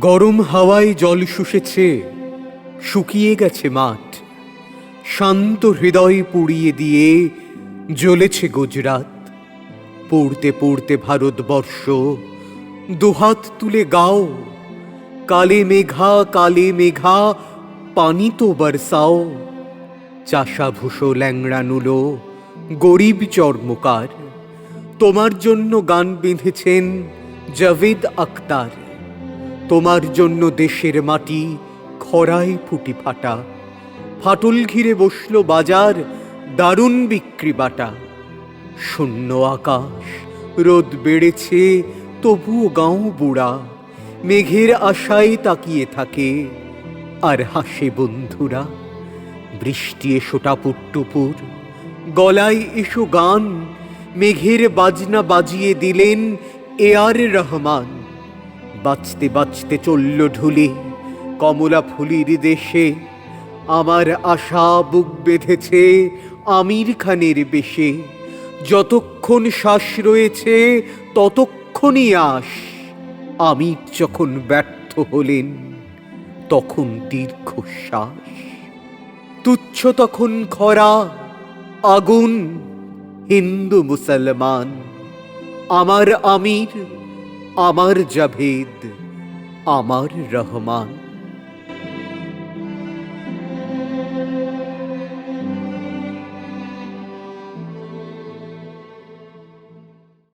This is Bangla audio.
গরম হাওয়ায় জল শুষেছে, শুকিয়ে গেছে মাঠ। শান্ত হৃদয় পুড়িয়ে দিয়ে জ্বলেছে গুজরাট পড়তে পড়তে ভারতবর্ষ, দুহাত তুলে গাও। কালে মেঘা কালে মেঘা, পানি তো বরসাও। চাষা ভুষো ল্যাংড়া নুলো, গরিব চর্মকার। তোমার জন্য গান বেঁধেছেন জাভেদ আক্তার তোমার জন্য দেশের মাটি খরায় ফুটি ফাটা। ফাটল ঘিরে বসল বাজার, দারুণ বিক্রি বাটা। শূন্য আকাশ, রোদ বেড়েছে, তবুও গাঁও বুড়া। মেঘের আশায় তাকিয়ে থাকে, আর হাসে বন্ধুরা। বৃষ্টি এসো টাপুর টুপুর গলায় এসো গান। মেঘের বাজনা বাজিয়ে দিলেন এ আর রহমান। বাঁচতে বাঁচতে চলল ঢুলি কমলা ফুলির দেশে। আমার আশা বুক বেঁধেছে আমির খানের বেশে। যতক্ষণ শ্বাস রয়েছে, ততক্ষণই আস আমির যখন ব্যর্থ হলেন, তখন দীর্ঘশ্বাস। তুচ্ছ তখন খরা, আগুন, হিন্দু মুসলমান, আমার আমির আমার জাভেদ আমার রহমান।